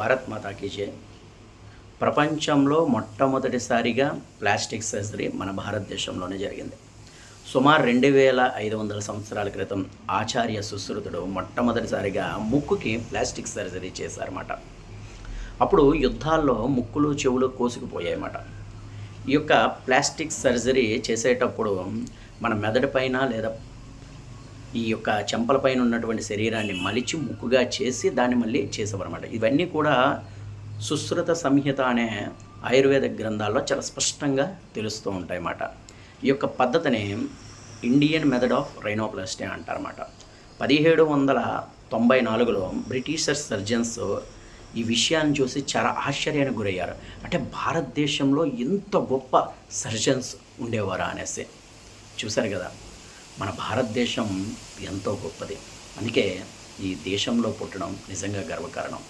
భారత్ మాతాకి జై. ప్రపంచంలో మొట్టమొదటిసారిగా ప్లాస్టిక్ సర్జరీ మన భారతదేశంలోనే జరిగింది. సుమారు రెండు వేల ఐదు వందల సంవత్సరాల క్రితం ఆచార్య సుశ్రుతుడు మొట్టమొదటిసారిగా ముక్కుకి ప్లాస్టిక్ సర్జరీ చేశారన్నమాట. అప్పుడు యుద్ధాల్లో ముక్కులు చెవులు కోసుకుపోయాయన్నమాట. ఈ యొక్క ప్లాస్టిక్ సర్జరీ చేసేటప్పుడు మన మెదడు పైన లేదా ఈ యొక్క చెంపలపైన ఉన్నటువంటి శరీరాన్ని మలిచి ముక్కుగా చేసి దాన్ని మళ్ళీ చేసేవారన్నమాట. ఇవన్నీ కూడా సుశ్రుత సంహిత అనే ఆయుర్వేద గ్రంథాల్లో చాలా స్పష్టంగా తెలుస్తూ ఉంటాయన్నమాట. ఈ యొక్క పద్ధతిని ఇండియన్ మెథడ్ ఆఫ్ రైనోప్లాస్టీ అంటారన్నమాట. పదిహేడు వందల తొంభై నాలుగులో బ్రిటిషర్ సర్జన్స్ ఈ విషయాన్ని చూసి చాలా ఆశ్చర్యానికి గురయ్యారు. అంటే భారతదేశంలో ఇంత గొప్ప సర్జన్స్ ఉండేవారా అనేసి. చూశారు కదా? మన భారతదేశం ఎంతో గొప్పది. అందుకే ఈ దేశంలో పుట్టడం నిజంగా గర్వకారణం.